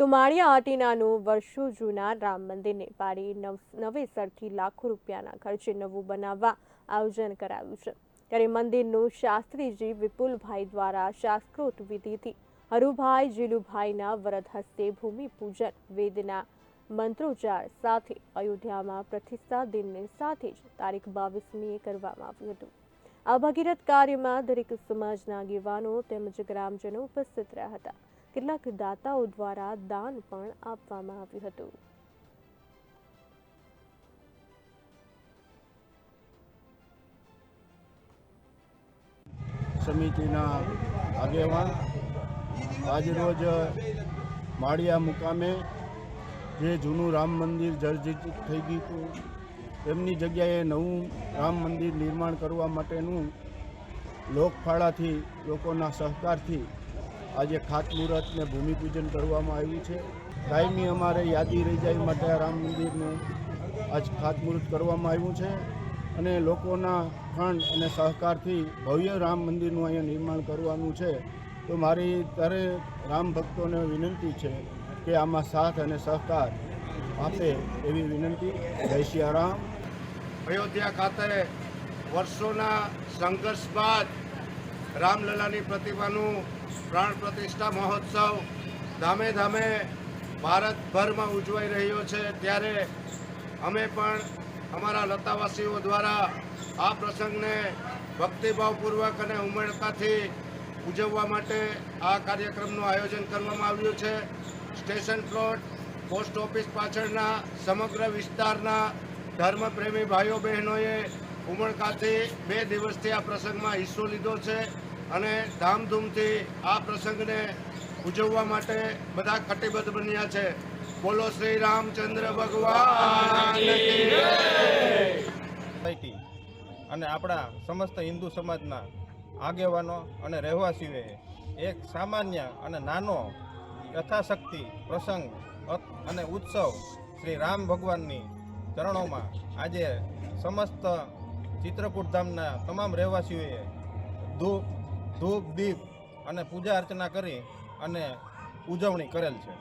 તો માળિયા આટીનાનું વર્ષો જૂના રામ મંદિરને પાડી નવ નવેસરથી લાખો રૂપિયાના ખર્ચે નવું બનાવવા આયોજન કરાયું છે. ત્યારે મંદિરનું શાસ્ત્રીજી વિપુલભાઈ દ્વારા શાસ્ત્રોત વિધિથી હરુભાઈ જીલુભાઈના વરદ હસ્તે ભૂમિપૂજન વેદના મંત્રોચ્ચાર સાથે અયોધ્યામાં પ્રતિષ્ઠા દિનની સાથે જ તારીખ બાવીસમીએ કરવામાં આવ્યું હતું. આ ભગીરથ કાર્યમાં દરેક સમાજના આગેવાનો તેમજ ગ્રામજનો ઉપસ્થિત રહ્યા હતા. કેટલાક દાતાઓ દ્વારા દાન પણ આપવામાં આવ્યું હતું. સમિતિના આગેવાન આજરોજ માળિયા મુકામે જે જૂનું રામ મંદિર જર્જરિત થઈ ગયું હતું, તેમની જગ્યાએ નવું રામ મંદિર નિર્માણ કરવા માટેનું લોકફાળાથી, લોકોના સહકારથી આજે ખાતમુહૂર્તને ભૂમિપૂજન કરવામાં આવ્યું છે. કાયમી અમારે યાદી રહી જાય માટે રામ મંદિરનું આજ ખાતમુહૂર્ત કરવામાં આવ્યું છે અને લોકોના ફંડ અને સહકારથી ભવ્ય રામ મંદિરનું અહીંયા નિર્માણ કરવાનું છે. તો મારી ત્યારે રામ ભક્તોને વિનંતી છે કે આમાં સાથ અને સહકાર આપે એવી વિનંતી. જય સિયારામ અયોધ્યા ખાતે વર્ષોના સંઘર્ષ બાદ રામલલાની પ્રતિમાનું પ્રાણ પ્રતિષ્ઠા મહોત્સવ ધામે ધામે ભારતભરમાં ઉજવાઈ રહ્યો છે. ત્યારે અમે પણ અમારા લતાવાસીઓ દ્વારા આ પ્રસંગને ભક્તિભાવપૂર્વક અને ઉમળકાથી ઉજવવા માટે આ કાર્યક્રમનું આયોજન કરવામાં આવ્યું છે. સ્ટેશન પ્લોટ, પોસ્ટ ઓફિસ પાછળના, સમગ્ર વિસ્તારના ધર્મપ્રેમી ભાઈઓ બહેનોએ ઉમળકાથી બે દિવસથી આ પ્રસંગમાં હિસ્સો લીધો છે. અને ધામધૂમથી આ પ્રસંગને ઉજવવા માટે બધા કટિબદ્ધ બન્યા છે. બોલો શ્રી રામચંદ્ર ભગવાન અને આપણા સમસ્ત હિન્દુ સમાજના આગેવાનો અને રહેવાસીઓએ એક સામાન્ય અને નાનો યથાશક્તિ પ્રસંગ અને ઉત્સવ શ્રી રામ ભગવાનની ચરણોમાં આજે સમસ્ત ચિત્રકૂટ ધામના તમામ રહેવાસીઓએ ધૂપ ધૂપ દીપ અને પૂજા અર્ચના કરી અને ઉજવણી કરેલ છે.